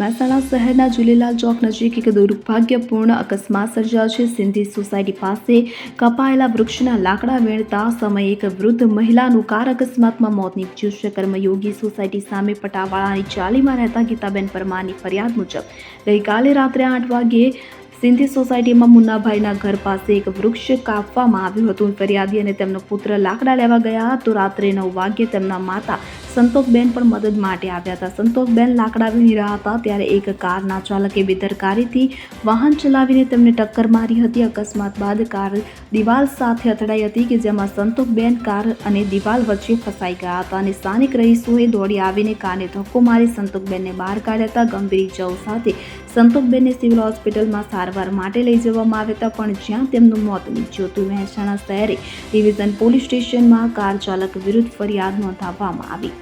મહેસાણા શહેરના જુલેલાલ ચોક નજીક એક દુર્ભાગ્યપૂર્ણ અકસ્માત સર્જાયો છે. સિંધી સોસાયટી પાસે કપાયેલા વૃક્ષના લાકડા વેણતા સમયે એક વૃદ્ધ મહિલાનું કાર અકસ્માતમાં મોત નીપજ્યું છે. કર્મયોગી સોસાયટી સામે પટાવાળાની ચાલીમાં રહેતા ગીતાબેન પરમારની ફરિયાદ મુજબ ગઈકાલે રાત્રે આઠ વાગ્યે સિંધી સોસાયટીમાં મુન્નાભાઈના ઘર પાસે એક વૃક્ષ કાપવામાં આવ્યું હતું. ફરિયાદી અને તેમનો પુત્ર લાકડા લેવા ગયા તો રાત્રે નવ વાગ્યે તેમના માતા સંતોષબેન પણ મદદ માટે આવ્યા હતા. સંતોષબેન લાકડા વીણી રહ્યા હતા ત્યારે એક કારના ચાલકે બેદરકારીથી વાહન ચલાવીને તેમને ટક્કર મારી હતી. અકસ્માત બાદ કાર દિવાલ સાથે અથડાઈ હતી કે જેમાં સંતોષબેન કાર અને દિવાલ વચ્ચે ફસાઈ ગયા હતા અને સ્થાનિક રહીશોએ દોડી આવીને કારને ધક્કો મારી સંતોષબેનને બહાર કાઢ્યા હતા. ગંભીર ઇજાઓ સાથે સંતોષબેનને સિવિલ હોસ્પિટલમાં સારવાર માટે લઈ જવામાં આવ્યા હતા, પણ જ્યાં તેમનું મોત નીપજ્યું હતું, મહેસાણા શહેરે ડિવિઝન પોલીસ સ્ટેશનમાં કાર ચાલક વિરુદ્ધ ફરિયાદ નોંધાવવામાં આવી.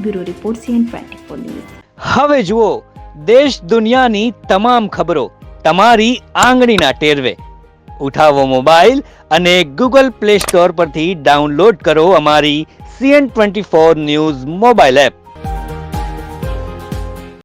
Bureau report CN twenty four news. હવે જુઓ, દેશ દુનિયાની તમામ ખબરો તમારી આંગળીના ટેરવે. ઉઠાવો મોબાઈલ અને ગૂગલ પ્લે સ્ટોર પરથી ડાઉનલોડ કરો અમારી CN twenty four news mobile app.